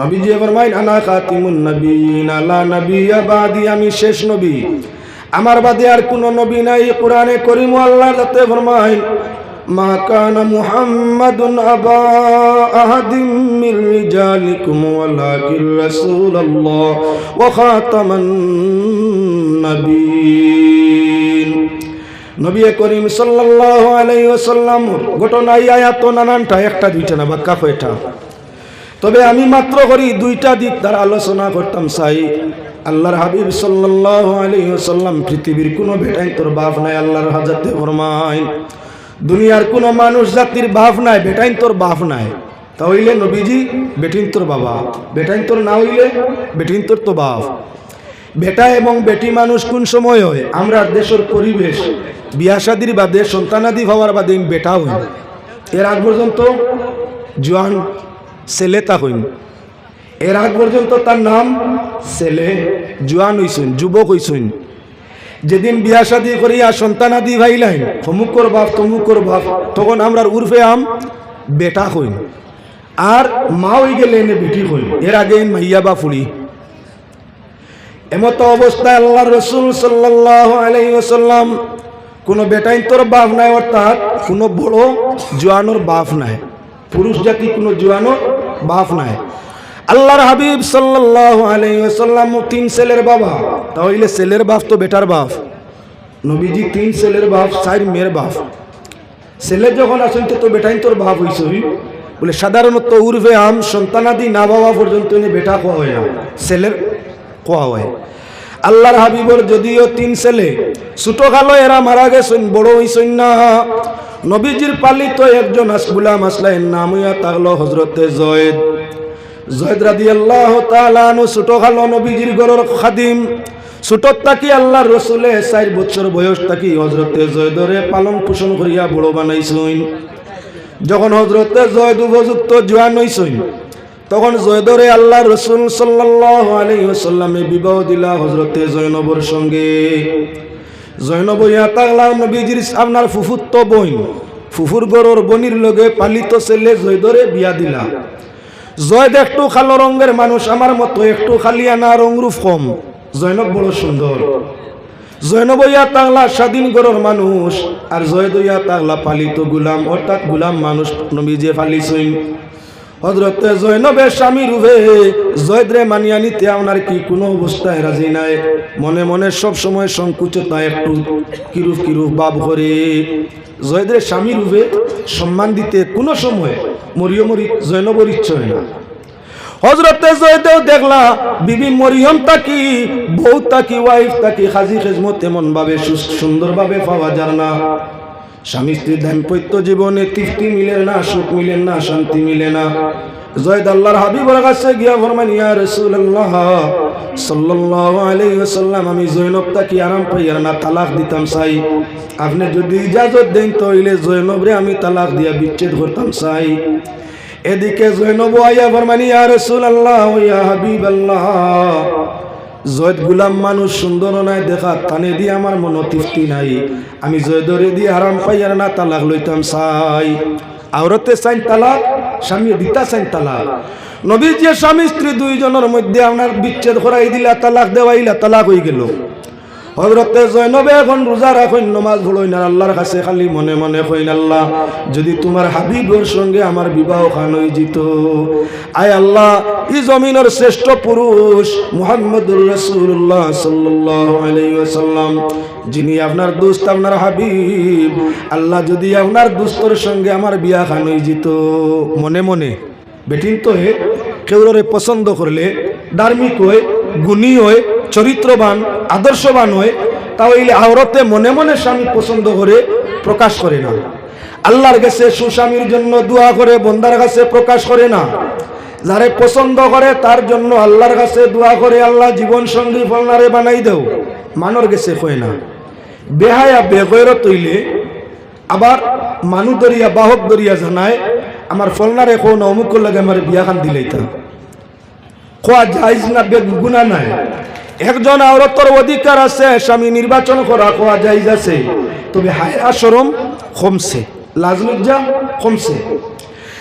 নবীজি ফরমাইন আনা খাতিমুন নবীন আলা নবিয়া বাদি, আমি শেষ নবী। আমার বাদে আর কোন নবী নাই, কোরআনে করিম আল্লাহ যাতে ফরমাইন মা কানা মুহাম্মাদুন আবা আহাদিম মির রিজালিকুম ওয়ালাকিন রাসূলুল্লাহ ওয়া খাতামান নবীন। নবী করিম সাল্লাল্লাহু আলাইহি ওয়াসাল্লাম, ঘটনা আয়াত নানানটা, একটা, দুইটা না বাক্কা কয়টা তবে আমি মাত্র করি দুইটা দিক তার আলোচনা করতাম, সাই। আল্লাহর হাবিব সাল্লাল্লাহু আলাইহি ওয়াসাল্লাম পৃথিবীর কোনো বেটাই তোর বাপ নাই, আল্লাহর হাজাতে ফরমাই দুনিয়ার কোনো মানুষ জাতির বাপ নাই বেটাইন তোর বাপ নাই। তা হইলে নবীজি, বেটিন তোর বাবা বেটাইন তোর না হইলে বেটিন তোর তো বাপ। বেটা এবং বেটি মানুষ কোন সময় হয়? আমরা দেশের পরিবেশ, বিয়া শাদির বাদে, সন্তানাদি হওয়ার বাদে বেটা হই। এর আগ পর্যন্ত জোয়ান ছেলে তা হইন এর আগ পর্যন্ত তার নাম ছেলে জোয়ান হইছেন, যুবক হইছেন। যেদিন বিয়া শাদি করিয়া সন্তানাদি ভাইলাইন অমুকর বাপ তমুকর বাপ, তখন আমরা উর্ফে আম বেটা হইন আর মা হই গেলে এনে বেটি হইন এর আগে মাইয়া বা ফুড়ি এমত অবস্থায় আল্লাহ রসুল সাল্লাহ আলাইসাল্লাম কোনো বেটাইন তোর বাপ নাই অর্থাৎ কোনো বড় জোয়ানোর বাপ নাই। পুরুষ জাতি কোনো জোয়ানোর বাপ নাই। আল্লাহর হাবিব সাল্লাহ আলাইসাল্লাম তিন ছেলের বাবা। তাহলে ছেলের বাপ তো বেটার বাপ। নবীজি তিন ছেলের বাপ, চার মেয়ের বাপ। ছেলে যখন আসেন তো বেটাই তোর বাপ হইছে। বলে সাধারণত উর্ফে আম, সন্তানাদি না বাবা পর্যন্ত বেটা কোয়া হয় ছেলের কোয়া হয়। আল্লাহর হাবিবর যদিও তিন ছেলে। ছোট কালো এরা মারা গেছেন, বড় হইছেন না। নবীজির পালিত একজন আসবুলাম আসলাইন নাম হইয়া তাগলো হজরতে জয়েদ। জয়েদ রাদি আল্লাহ তালানু ছোট কালো নবীজির গরর খাদিম। ছোটত তাকি আল্লাহর রসুলে চার বছর বয়স তাকি হজরতে জয়দরে পালন পোষণ করিয়া বড় বানাইছইন। যখন হজরতে জয়দ উপযুক্ত জোয়ান হইছইন, তখন জয়দরে আল্লাহ রসুল সাল্লাহ আলাইসাল্লামে বিবাহ দিলা হজরতে জয়নবর সঙ্গে। জয়নব ইয়া তাগলা নবীজির আপনার ফুফুত্ত বইন। ফুফুর গরর বনির লগে পালিত ছেলে জয়দরে বিয়া দিলা। জয়দ একটু কালো রঙের মানুষ, আমার মতো একটু খালিয়ানা রংরূপ কম। জয়নব বড় সুন্দর। জৈনব ইয়া তাগলা স্বাধীন গরর মানুষ, আর জয়দ ইয়া তাগলা পালিত গুলাম, অর্থাৎ গুলাম মানুষ নবীজে ফালিছইন হজরতে জৈনবের স্বামী রূপে জয়দ্রে মানিয়া নিতে আপনার কি কোনো অবস্থায় রাজি নাই? মনে মনে সব সময় সংকুচতা একটু। কিরূপ কিরূপ ভাব করে জয়দ্রে স্বামী রূপে সম্মান দিতে কোনো সময় মরিয় মরি জৈনবর ইচ্ছে হয় না। হজরতে জয়দেও দেখলা, বিবি মরিয়ম তাকি, বউ তাকি ওয়াইফ তাকি, হাজি খেজমত এমন ভাবে সুন্দর ভাবে পাওয়া যায় না। স্বামী স্ত্রী দাম্পত্য জীবনে তৃপ্তি মিলে না, সুখ মিলে না, শান্তি মিলে না। জয়দ আল্লাহর হাবিবর কাছে গিয়া ফরমান ইয়া আমি আরাম না দিতাম চাই। আপনি যদি ইজাজত দেন, তাহলে জয়নবরে আমি তালাক দিয়া বিচ্ছেদ করতাম চাই। এদিকে জৈনব ইয়া জয়দ গুলাম মানুষ সুন্দর নাই, দেখা কানে দিয়ে আমার মন তৃপ্তি নাই। আমি জয়দরে দিয়ে হারাম পাই আর না তালাক লইতাম চাই। আওরতে চাইন তালাক, স্বামী দিতা চাইন তালাক। নবী যে স্বামী স্ত্রী দুইজনের মধ্যে আপনার বিচ্ছেদ করাই দিলা, তালাক দেওয়াইলা, তালাক হয়ে গেল। হজরতে জৈনবে এখন রোজা রাখেন নমাজ ভুলই না, আল্লাহর কাছে খালি মনে মনে কইন আল্লাহ, যদি তোমার হাবিবর সঙ্গে আমার বিবাহ খান যেত আয় আল্লাহ, এই জমিনের শ্রেষ্ঠ পুরুষ মুহাম্মদুর রসুল্লাহ সাল্লাম যিনি আপনার দোস্ত, আপনার হাবিব, আল্লাহ, যদি আপনার দোস্তর সঙ্গে আমার বিয়া খান যেত মনে মনে। বেটিন তো হে কেউরে পছন্দ করলে ধার্মিক হয়ে, গুণী হয়ে চরিত্রবান, আদর্শবান হয়ে তাহলে আওরতে মনে মনে স্বামী পছন্দ করে প্রকাশ করে না। আল্লাহর কাছে সুস্বামীর জন্য দোয়া করে বন্দার কাছে প্রকাশ করে না। যারে পছন্দ করে তার জন্য আল্লাহর কাছে দোয়া করে আল্লাহ জীবন সঙ্গী ফলনারে বানাই দেও, মানর গেছে কয় না। বেহায়া বেগৈর তৈলে আবার মানু দরিয়া বাহক দরিয়া জানায়, আমার ফলনারে কোন অমুক লাগে আমার বিয়া খান দিলেইতাম খোয়া যাইজ না, বেগুনা নাই। একজন আওরতর অধিকার আছে, স্বামী নির্বাচন করা খোয়া যাইজ আছে। তবে হায়া সরম কমছে, লাজলজ্জা কমছে।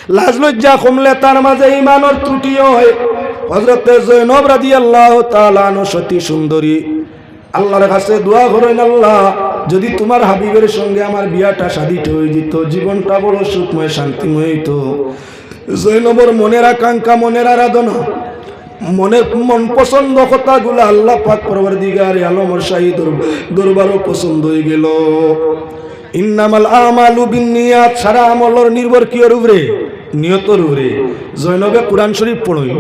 লাজলজ্জা কমলে তার মাঝে ইমানের ত্রুটিও হয়। হজরতে জৈনব রাজি আল্লাহ তালানো সতী সুন্দরী। আল্লাহর কাছে দোয়া করেন, আল্লাহ, যদি তোমার হাবিবের সঙ্গে আমার বিয়াটা সাদিত হয়ে যেত, জীবনটা বড় সুখময়, শান্তিময় হইতো। জৈনবর মনের আকাঙ্ক্ষা, মনের আরাধনা মনের মন পছন্দ কথাগুলো আল্লাহ পাক পরবার দিগারে আলমর শাহী দরবারও পছন্দ হয়ে গেল। ইন্নামাল আমালু বিনিয়াত সারা আমলর নির্ভর কিয়র উপরে নিয়তর উপরে জৈনবে কোরআন শরীফ পড়ই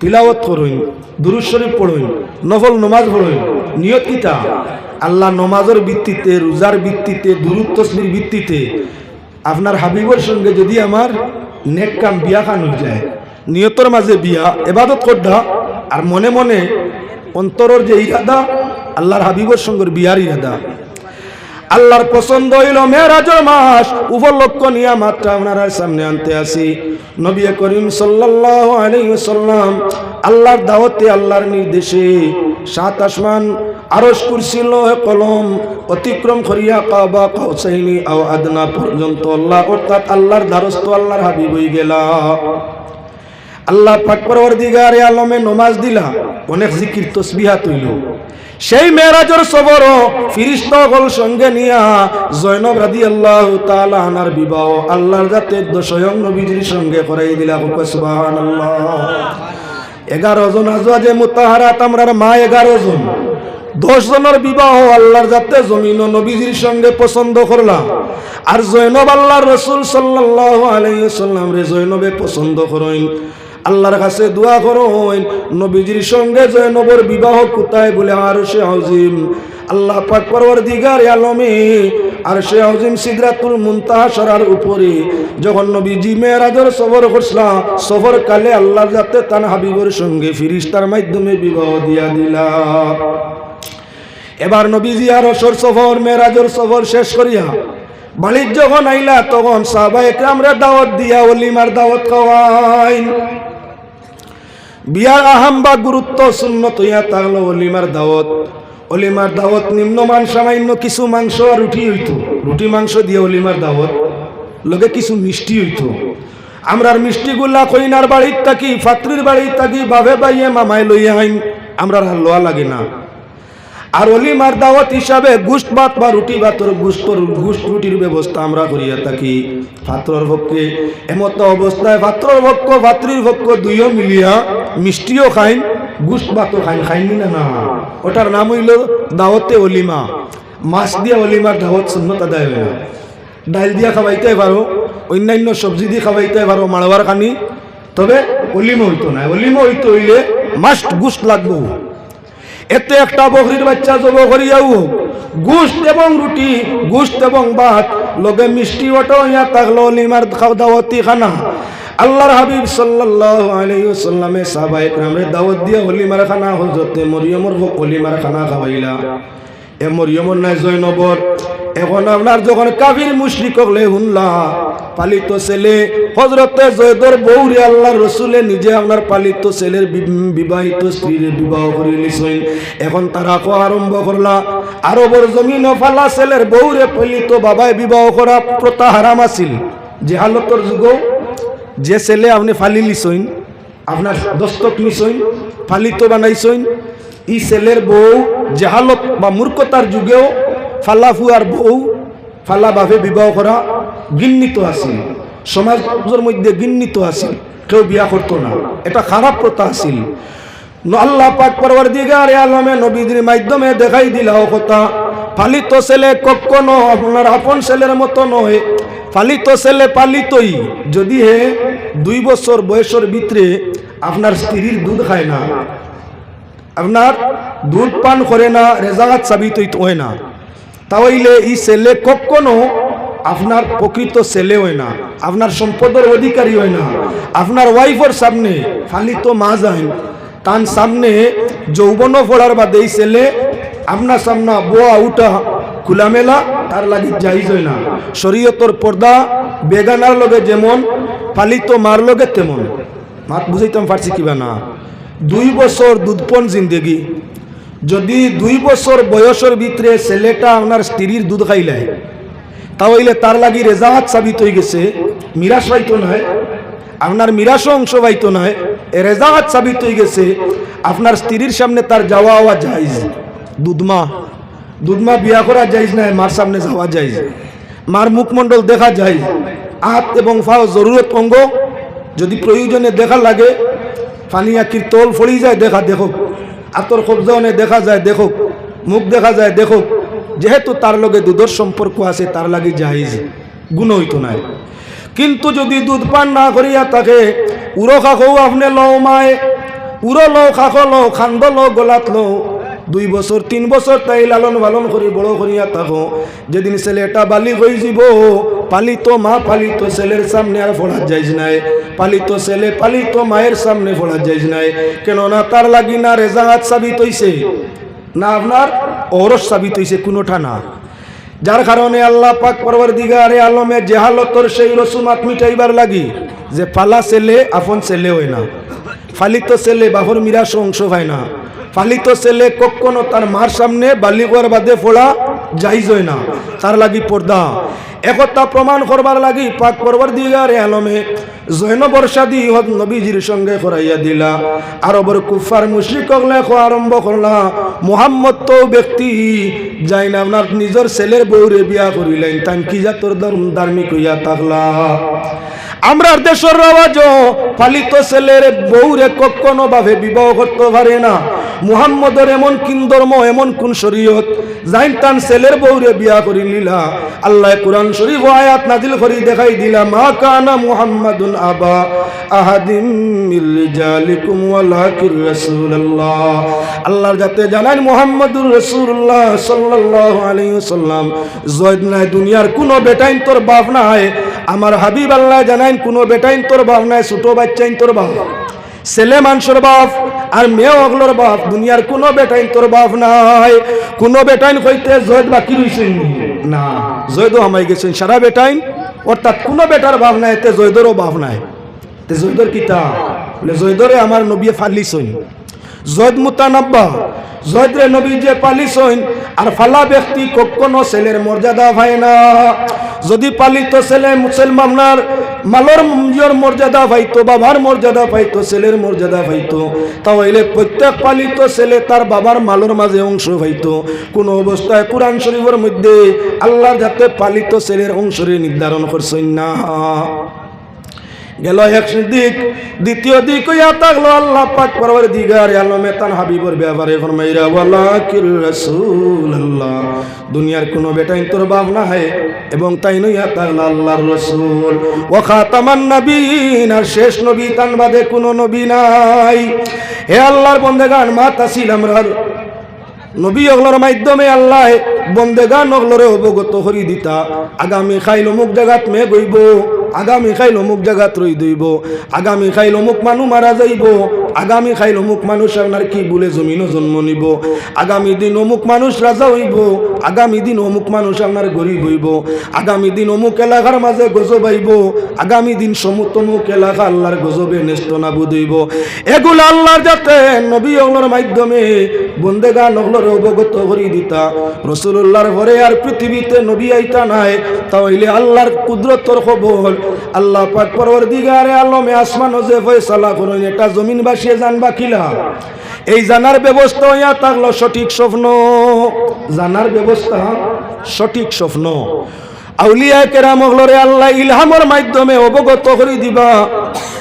তিলাওয়াত করুন, দুরুদ শরীফ পড়ুন, নফল নমাজ পড়ুন। নিয়ত কিতা আল্লাহ নমাজের ভিত্তিতে, রোজার ভিত্তিতে, দুরুদ তসমির ভিত্তিতে আপনার হাবিবর সঙ্গে যদি আমার নেক কাম বিয়া খান হয়ে যায় নিয়তর মাঝে বিয়া, এবাদত করডা, আর মনে মনে অন্তরের যে ইরাদা, আল্লাহর হাবিবর সঙ্গে বিয়ার ইরাদা। আল্লাহর পছন্দ হইল মেয়েরাজর মাস, উপলক্ষ নিয়ে মাত্রা আপনার সামনে আনতে আসি। নবী করিম আলাইসাল্লাম আল্লাহর দাওয়াতে, আল্লাহর নির্দেশে সাত আসমান আরস কুরছিল কলম অতিক্রম করিয়া কাবা, কাউসাইনি, আও আদনা পর্যন্ত আল্লাহ, অর্থাৎ আল্লাহর দ্বারস্থ, আল্লাহর হাবিব হয়ে গেলা। আল্লাহ পাক পরবর্তীগারে আলমে নমাজ দিলা, অনেক জিকির তসবিহা তৈল সেই মেয়েরাজর সবর ফিরিস্তগল সঙ্গে নিয়া জৈনব রাদি আল্লাহ তাআলা আনার বিবাহ আল্লাহর যাতে স্বয়ং নবীজির সঙ্গে করাই দিলা সুবহান এগারো জন আজওয়াজে মুতাহারাত, আমরার মা এগারো জন। দশ জনের বিবাহ আল্লাহর যাতে জমিন নবীজির সঙ্গে পছন্দ করলাম আর জৈনব আল্লাহর রসুল সাল্লাহ আলাইসাল্লাম রে জৈনবে পছন্দ করেন। আল্লাহর কাছে দোয়া করুন, নবীজির সঙ্গে জয়নবর বিবাহ কোথায় বলে আর সে আজিম আল্লাহ পাক পরবর দিগার আলমে, আর সে আজিম সিদরাতুল মুনতাহা সরার উপরে, যখন নবীজি মেয়েরাজর সফর করছিলাম সফর কালে আল্লাহ যাতে তান হাবিবর সঙ্গে ফিরিস্তার মাধ্যমে বিবাহ দিয়া দিলা। এবার নবীজি আর অসর সফর, মেয়েরাজর সফর শেষ করিয়া বাণিজ্য যখন আইলা, তখন সাহবা একরামরা দাওয়াত দিয়া, অলিমার দাওয়াত খাওয়াইন। বিয়ার আহাম বা গুরুত্ব শূন্য তৈয়া তাহলে অলিমার দাওয়াত। অলিমার দাওয়াত নিম্নমান সামান্য কিছু মাংস আর রুটি হইত। রুটি মাংস দিয়ে অলিমার দাওয়াত, লগে কিছু মিষ্টি হইত। আমরার মিষ্টিগুলা কইনার বাড়ির থাকি, ফাত্রির বাড়ির থাকি বাভে বাইয়ে মামায় লইয়া আইন। আমরার লোয়া লাগে না। আর অলিমার দাওয়াত হিসাবে গুস্ত ভাত বা রুটি গুস্তর গুস্ত রুটির ব্যবস্থা আমরা করিয়া থাকি। ভাতর পক্ষে এমত অবস্থায় ভাতর পক্ষ ভাতৃর পক্ষ দুইও মিলিয়া মিষ্টিও খাইন, গুস্ত ভাতও খাইন, খাইনি না না ওটার নাম হইল দাওয়াতে অলিমা মাছ দিয়া অলিমার দাওয়াত শূন্যত আদায় হয় না। দিয়া খাওয়াইতে পারো, অন্যান্য সবজি দিয়ে খাওয়াইতে পারো মাড়বার খানি। তবে অলিমা হইতো না। অলিমা হইতো হইলে মাস্ট গুস্ত লাগবো। এতে একটা বকরির বাচ্চা জব করিয়াও। গুস্ত এবং রুটি গুস্ত এবং ভাত, লগে মিষ্টি ওটো ইয়া থাকল নিমার খাওয়া দাওয়াতি খানা। আল্লাহর হাবিব সাল্লাল্লাহু আলাইহি ওয়াসাল্লামে সাহাবায়ে کرامরে দাওয়াত হলি হলিমার খানা হযরতে মরিয়মর হলিমার খানা খাওয়াইলা। এ মরিয়মর নাই জয়নবর। এখন আপনার যখন কাফির মুশরিক হলে হুনলা পালিত ছেলে হজরতে জয়দর বৌরে আল্লাহ রসুলে নিজে আপনার পালিত ছেলের বিবাহিত স্ত্রীর বিবাহ করে নিছেন। এখন তারা কো আরম্ভ করলা, আরবর জমিন ফালা ছেলের বৌরে পালিত বাবায় বিবাহ করা প্রথা হারাম আছিল। যে হালতর যুগ যে ছেলে আপনি ফালি লিছইন আপনার দস্তক নিছইন ফালিত বানাইছইন ই ছেলের বউ জাহালত বা মূর্খতার যুগেও ফালাফু আর বউ ফালা বাপে বিবাহ করা গিন্নিত আছিল। সমাজের মধ্যে গিন্নিত আছিল। কেউ বিয়া করতো না। এটা খারাপ প্রথা আছিল। আল্লাহ পাক পরবার দিগার আলমে নবীদের মাধ্যমে দেখাই দিলা কথা ফালিত ছেলে কখনো আপনার আপন ছেলের মতো নয়। ফালিত ছেলে পালিতই। যদি হে দুই বছর বয়সের ভিতরে আপনার স্ত্রীর দুধ খায় না, আপনার দুধ পান করে না রেজাগাত সাবিত হয় না। তাহলে এই ছেলে কখনো আপনার প্রকৃত ছেলে হয় না, আপনার সম্পদের অধিকারী হয় না। আপনার ওয়াইফের সামনে ফালিত মা যায় তার সামনে যৌবন পড়ার বাদে এই ছেলে আপনার সামনে বোয়া উঠা খোলামেলা, তার লাগি যাইজ হয় না। শরীয়তর পর্দা বেগানার লগে যেমন ফালিত মার লগে তেমন। মাত বুঝাইতাম পারছি কিবা না। দুই বছর দুধপন জিন্দেগি। যদি দুই বছর বয়সের ভিতরে ছেলেটা আপনার স্ত্রীর দুধ খাইলে তাহলে তার লাগি রেজাহাত সাবিত হয়ে গেছে মিরাজ পাইতো নয়, আপনার মিরাসও অংশ পাইতো নয় রেজাহাত সাবিত হয়ে গেছে, আপনার স্ত্রীর সামনে তার যাওয়া হওয়া যাইজ দুধমা দুধমা বিয়া করা যাইজ না, মার সামনে যাওয়া যাইজ মার মুখমণ্ডল দেখা যায়, হাত এবং ফাও জরুরত অঙ্গ। যদি প্রয়োজনে দেখা লাগে পানি আখির তোল ফড়ি যায়, দেখা আতর অনেক দেখা যায় দেখুক মুখ দেখা যায় দেখুক যেহেতু তার লগে দুধের সম্পর্ক আছে, তার লাগে জাহিজ, গুণ হইতো নাই। কিন্তু যদি দুধ পান না করিয়া তাকে, উড়ো খাখো আপনি লও মায়, উড়ো লও খাখো লও, খান্দ লও, গোলাত লও দুই বছর, তিন বছর তাই লালন পালন করি, বড় করিয়া থাকো। যেদিন ছেলেটা বালি হয়ে যাব, পালিত মা, পালিত ছেলের সামনে আর ফোড়া যাইজ নাই। পালিত ছেলে, পালিত মায়ের সামনে ফোড়া যাইজ নাই। কেননা তার লাগি না রেজাহাত সাবিত হইছে, না আপনার ওরস সাবিত হইছে কোনোটা না। যার কারণে আল্লাহ পাক পরবর দিগারে আলমে জেহালতর সেই রসুমাত মিটাইবার লাগি, যে পালা ছেলে, আপন ছেলে হয় না। ফালিত ছেলে বাহর মিরাস অংশ হয় না। ফালিত ছেলে কখনো তার মার সামনে বালিগর বাদে ফোড়া যাইজ হয় না। তার লাগি পর্দা। একতা প্রমাণ করবার লাগি পাক পরবর দিগারে আলমে জৈন বর্ষাদি হদ নবীজির সঙ্গে করাইয়া দিলা। আরবর কুফার মুশরিক আরম্ভ করলা। মোহাম্মদ তো ব্যক্তি, যাই না আপনার নিজের ছেলের বউরে বিয়া করিলেন। তান কি যা তোর ধর্ম ধার্মিক হইয়া থাকলা। আমরা দেশের রাজ পালিত ছেলের বউরে কখনো ভাবে বিবাহ করতে পারে না। মুহাম্মদের এমন কিন ধর্ম, এমন কোন শরীয়ত, যাইন তান ছেলের বউরে বিয়া করি নিলা আল্লাহ কুরআন শরীফ আয়াত নাজিল করি দেখাই দিলা, মা কানা মুহাম্মাদুন আবা আহাদিম মির রিজালিকুম ওয়ালাকির রাসূলুল্লাহ। আল্লাহর যাতে জানান মুহাম্মাদুর রাসূলুল্লাহ সাল্লাল্লাহু আলাইহি ওয়াসাল্লাম জয়দ নাই দুনিয়ার কোনো বেটাইন তোর বাপ নাই। আমার হাবিব আল্লাহ জানাইন, কোনো বেটাইন তোর বাপ নাই, ছোট বাচ্চাইন তোর বাপ ছেলে মানুষের বাপ আর মেয়ে অগলোর বাপ, দুনিয়ার কোনো বেটাইন তোর বাপ নাই। কোনো বেটাইন হইতে জয়দ বাকি রইছেন না, জয়দও হামাই গেছেন, সারা বেটাইন, অর্থাৎ কোনো বেটার বাপ নাই এতে জয়দরও বাপ নাই। তে জয়দর কিতা বলে, জয়দরে আমার নবী ফালিছইন জয়দ মুতানব্বা জয়দ রে নবী যে পালিছইন আর ফালা ব্যক্তি কখনো ছেলের মর্যাদা ভাই না। যদি পালিত ছেলে মুসলমানার মালর নিজের মর্যাদা পাইতো, বাবার মর্যাদা পাইতো, ছেলের মর্যাদা পাইতো, তাহলে প্রত্যেক পালিত ছেলে তার বাবার মালর মাঝে অংশ পাইতো। কোন অবস্থায় কোরআন শরীফের মধ্যে আল্লাহ যাতে পালিত ছেলের অংশরে নির্ধারণ করছেন না। গেল এক দিক দ্বিতীয় দিক হইয়া থাকল আল্লাহ পাক পরবর দিগার আলমে তান হাবিবর ব্যাপারে ফরমাইরা ওয়ালা কির রাসূলুল্লাহ, দুনিয়ার কোনো বেটাই তোর বাপ না হয় এবং তাই নইয়া থাকল আল্লাহর রাসূল ও খাতামান নবীন আর শেষ নবী তান বাদে কোনো নবী নাই। হে আল্লাহর বন্দেগান মা তাসিল আমরার নবী অগলোর মাধ্যমে আল্লাহ বন্দেগান অগলরে অবগত করি দিতা। আগামী খাইল অমুক জাগাত মে গইব। আগামী খাইল অমুক জাগাত রই দইব, আগামী খাইল অমুক মানুষ মারা যাইব, আগামী খাইল অমুক মানুষ আপনার কি বলে জমিনও জন্ম নিব, আগামী দিন অমুক মানুষ রাজা হইব আগামী দিন অমুক মানুষ আপনার গরিব হইব, আগামী দিন অমুক এলাকার মাঝে গজব আইব, আগামী দিন সমুক তমুক এলাকা আল্লাহর গজবে নেষ্ট নাবুদ হইব। এগুলো আল্লাহর যাতে নবী অগলোর মাধ্যমে বন্দেগা নগলরে অবগত করি দিতা। রসুল্লাহর ঘরে আর পৃথিবীতে নবী আইতা নাই তাহলে আল্লাহর কুদরতর খবর আল্লাহ পাক পরবর দিগারে আলমে আসমান যে ফয়সালা করুন, এটা জমিন বাসিয়ে জানবা কিলা এই জানার ব্যবস্থা হইয়া থাকল সঠিক স্বপ্ন। জানার ব্যবস্থা সঠিক স্বপ্ন। আউলিয়া কেরামগলরে আল্লাহ ইলহামর মাধ্যমে অবগত করে দিবা।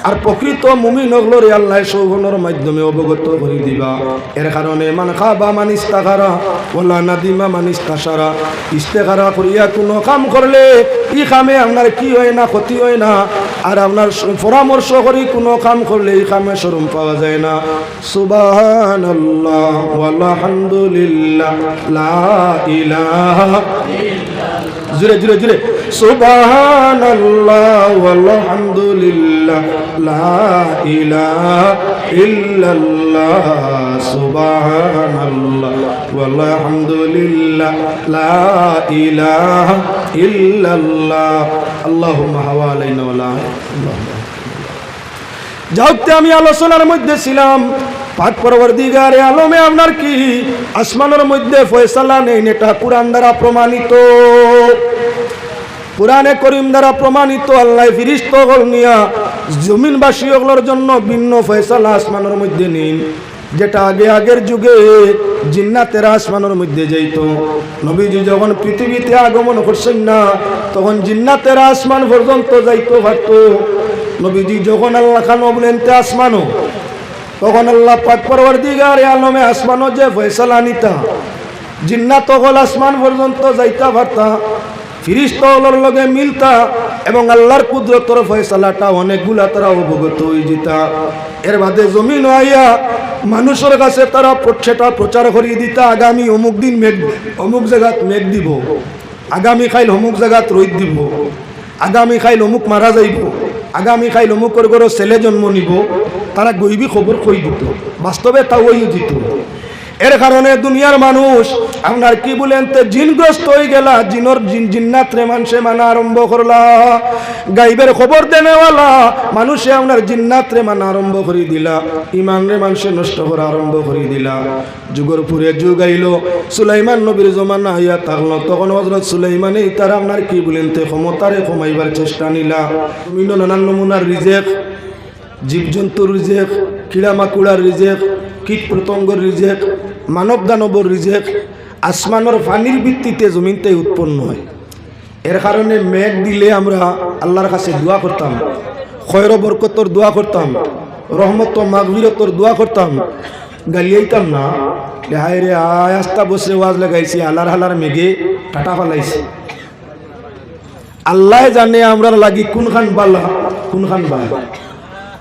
আর প্রকৃত মুমিন হগলরে আল্লাহ সৌগনের মাধ্যমে অবগত করে দিবা। এর কারণে মান খাবা মান ইস্তাখারা ওলা নাদিমা মান ইস্তাসারা ইস্তেখারা করিয়া কোনো কাম করলে ই কামে আপনার কি হয় না, ক্ষতি হয় না। আর আপনার পরামর্শ করি কোনো কাম করলে এই কামে শরম পাওয়া যায় না। আল্লাহ আলহামদুলিল্লাহ লা ইলাহা জুড়ে জুড়ে জুড়ে। সুবহান আল্লাহ আলহামদুলিল্লাহ লা ইলাহা ইল্লাল্লাহ সুবহান আল্লাহ আলহামদুলিল্লাহ লা ইলাহা ইল্লাল্লাহ। আল্লাহুম্মা হাওয়ালাইনা ওয়ালা যাওতে আমি আলোচনার মধ্যে ছিলাম পাক পরবর্তীগারে আলমে আপনার কি? আসমানের মধ্যে ফয়সালা নেই, এটা কোরআন দ্বারা প্রমাণিত। কোরআনে করিম দ্বারা প্রমাণিত, আল্লাহ ফিরিস্ত নিয়া জমিনবাসী ওগুলোর জন্য ভিন্ন ফয়সালা আসমানের মধ্যে নিন যেটা আগে আগের যুগে জিন্নাতেরা আসমানের মধ্যে যাইত। নবীজি যখন পৃথিবীতে আগমন করছেন না, তখন জিন্নাতেরা আসমান পর্যন্ত যাইতো পারত। নবীজি যখন আল্লাহ খান বলেন, তে আসমানও তখন আল্লাহ পাক পরবর দিগার আলমে আসমানও যে ফয়সালা নিতা জিন্নাত হল আসমান পর্যন্ত যাইতা পারতা ফিরিস্তলর লগে মিলতা এবং আল্লাহর কুদরতর ফয়সালাটা অনেকগুলা তারা অবগত হয়ে যেতা। এর বাদে জমিন আইয়া মানুষের কাছে তারা সেটা প্রচার করিয়ে দিতা, আগামী অমুক দিন মেঘ, অমুক জায়গাত মেঘ দিব, আগামী খাইল অমুক জায়গাত রোদ দিব, আগামী খাইল অমুক মারা যাইব, আগামী খাইল অমুকর ঘর ছেলে জন্ম নিব তারা গইবি খবর কই দিত? বাস্তবে তা ওই দিত। এর কারণে দুনিয়ার মানুষ আপনার কি বলেন তে, জিনগ্রস্ত হয়ে গেলা, জিনর জিন জিন্নাত রে মানুষে মানা আরম্ভ করলা। গাইবের খবর দেনেওয়ালা, মানুষে আপনার জিন্নাত রে মানা আরম্ভ করে দিলা। ইমান রে মানুষে নষ্ট করা আরম্ভ করে দিলা। যুগর পুরে যুগ আইল, সুলাইমান নবীর জমানা হইয়া থাকল তখন হজরত সুলাইমানেই তারা আপনার কি বলেন তে, ক্ষমতারে কমাইবার চেষ্টা নিলা। তুমি নানান নমুনার রিজেক জীবজন্তুর রিজেক কিড়ামাকুড়ার রিজেক কীট পতঙ্গর রিজেক মানব দানবর রিজেক আসমানের পানির ভিত্তিতে জমিনতে উৎপন্ন হয়। এর কারণে মেঘ দিলে আমরা আল্লাহর কাছে দোয়া করতাম খয়র বরকতর দোয়া করতাম রহমত মাগবিরতর দোয়া করতাম। গালিয়াইতাম না হায় রে আয় আস্তা বসে ওয়াজ লাগাইছি আলার হালার মেঘে টাটা ফালাইছি। আল্লাহ জানে আমরা লাগি কোনখান বালা কোনখান বালা।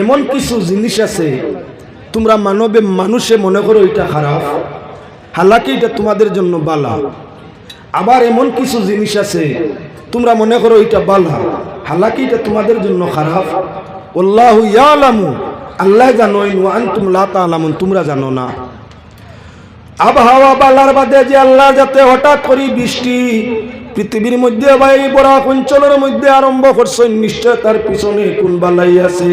এমন কিছু জিনিস আছে, তোমরা মানবে মানুষে মনে করো এটা খারাপ, হালাকি এটা তোমাদের জন্য বালা। আবার এমন কিছু জিনিস আছে, তোমরা মনে করো এটা বালা, হালাকি এটা তোমাদের জন্য খারাপ। আল্লাহ ইয়ালামু, আল্লাহ জানো আনতুম লা তালামুন তোমরা জানো না। আবহাওয়া বালার বাদে যে আল্লাহ যাতে হঠাৎ করি বৃষ্টি, পৃথিবীর মধ্যে বা এই বরাক অঞ্চলের মধ্যে আরম্ভ করছেন নিশ্চয় তার পিছনে কোন বালাই আছে।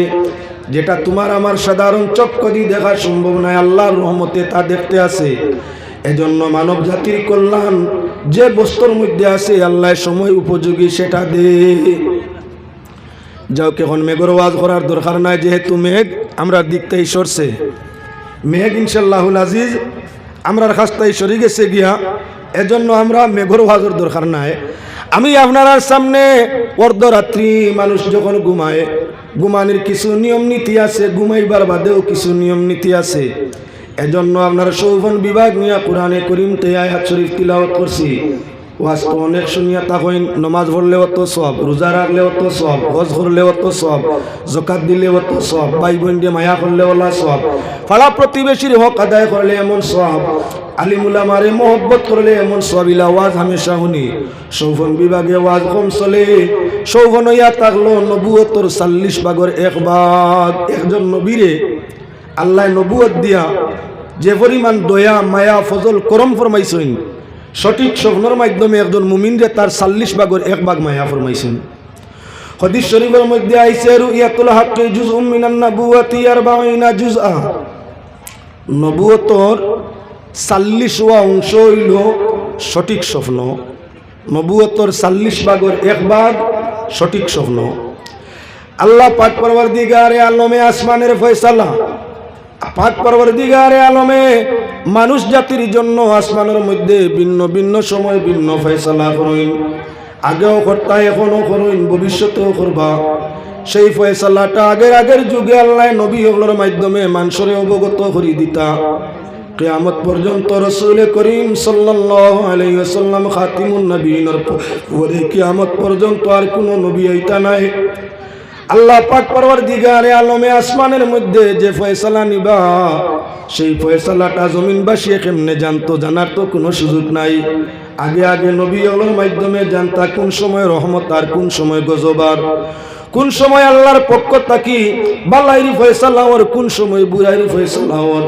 যেটা তোমার আমার সাধারণ চক্ক দিয়ে দেখা সম্ভব নয়, আল্লাহর রহমতে তা দেখতে আছে। এজন্য মানব জাতির কল্যাণ যে বস্তুর মধ্যে আছে, আল্লাহ সময় উপযোগী সেটা দে। যাও এখন মেঘর ওয়াজ করার দরকার নাই, যেহেতু মেঘ আমরা দিকটাই সরছে। মেঘ ইনশাল্লাহুল আজিজ আমরার কাছটাই সরে গেছে গিয়া, এজন্য আমরা মেঘর ওয়াজের দরকার নাই। আমি আপনার সামনে অর্ধরাত্রি মানুষ যখন ঘুমায় ঘুমানির কিছু নিয়ম নীতি আছে ঘুমাইবার বাদেও কিছু নিয়ম নীতি আছে। এজন্য আপনার সৌভন বিভাগ নিয়ে কোরআনে করিম তে আয়াত শরীফ তিলাওয়াত করছি। ওয়াজ তো অনেক শুনিয়া তা হইন, নমাজ পড়লেও তো সব, রোজা রাখলেও তো সব, হজ করলেও তো সব জকাত দিলেও তো সব, ভাই বোন দিয়ে মায়া করলে ওলা সব, ফালা প্রতিবেশীর হক আদায় করলে এমন সব, আলিমুলা মারে মোহব্বত করলে এমন সব, ইলা ওয়াজ হামেশা শুনি সৌভন বিভাগে ওয়াজ কম চলে সৌভন ইয়া থাকল নবুয়তর চাল্লিশ ভাগর এক ভাগ, একজন নবীরে আল্লাহ নবুয়ত দিয়া যে পরিমাণ দয়া, মায়া, ফজল, করম ফরমাইছেন সঠিক স্বপ্নের মাধ্যমে একজন মুমিনরে তার চাল্লিশ ভাগের এক ভাগ মায়া ফরমাইছেন। হদিস শরীফের মধ্যে আইসে রুইয়াতুল হাক্কি জুজ মিনান নাবুয়াতি আরবাইনা জুজআ। নবুয়তর চাল্লিশ ওয়া অংশ হইল সঠিক স্বপ্ন। নবুয়তর চাল্লিশ ভাগের এক ভাগ সঠিক স্বপ্ন। আল্লাহ পাক পরবর দিগারে আলমে আসমানের ফয়সালা পাক পরবর্তীগারে আলমে মানুষ জাতির জন্য আসমানের মধ্যে ভিন্ন ভিন্ন সময়, ভিন্ন ফয়সালা করইন আগেও কর্তা এখনও করইন ভবিষ্যতেও করবা। সেই ফয়সালাটা আগের আগের যুগে আল্লাহ নবী মাধ্যমে মানুষরে অবগত করি দিতা। কেয়ামত পর্যন্ত রসুল করিম ওয়াসাল্লাম খাতিমুন নবীনের পরে কেয়ামত পর্যন্ত আর কোনো নবী আইতা নাই। আল্লাহ পাক পরওয়ার দিগারে আলমে আসমানের মধ্যে যে ফয়সালা নিবা, সেই ফয়সালাটা জমিনবাসী কেমনে জানতো জানার তো কোনো সুযোগ নাই। আগে আগে নবী অলর মাধ্যমে জানতা কোন সময় রহমত আর কোন সময় গজবার কোন সময় আল্লাহর পক্ষ থাকি বালাইরি ফয়সালা হওয়ার, কোন সময় বুড়াইরি ফয়সালা হওয়ার।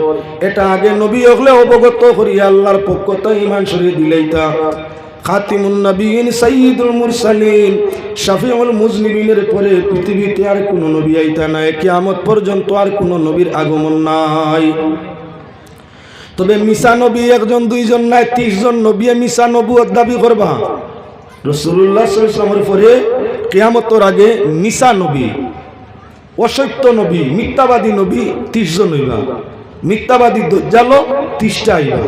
এটা আগে নবী হলে অবগত করিয়া আল্লাহর পক্ষ তা ইমান সরিয়ে দিলেইতা খাতিমুন নবীন সাইয়্যিদুল মুরসালিন। শাফিউল মুজনিবিনের পরে পৃথিবীতে আর কোনো নবী আইতা নাই, কিয়ামত পর্যন্ত আর কোনো নবীর আগমন নাই। তবে মিসা নবী একজন, দুইজন নাই ত্রিশ জন নবী মিসা নবুয়ত দাবি করবা। রসুল্লাহ সাল্লামের পরে কেয়ামতর আগে মিসা নবী, অসত্য নবী, মিথ্যাবাদী নবী ত্রিশ জন হইবা। মিথ্যাবাদী দজ্জালো ত্রিশটা আইবা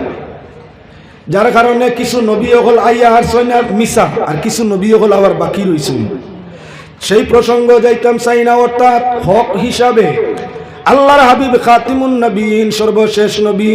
যার কারণে কিছু নবী হল আইয়া আর সৈন্য মিসা আর কিছু নবী হল আবার বাকি রয়েছে সেই প্রসঙ্গ যাইতাম চাই না অর্থাৎ হক হিসাবে। আল্লাহর হাবিব খাতিমুন নবীন, সর্বশেষ নবী।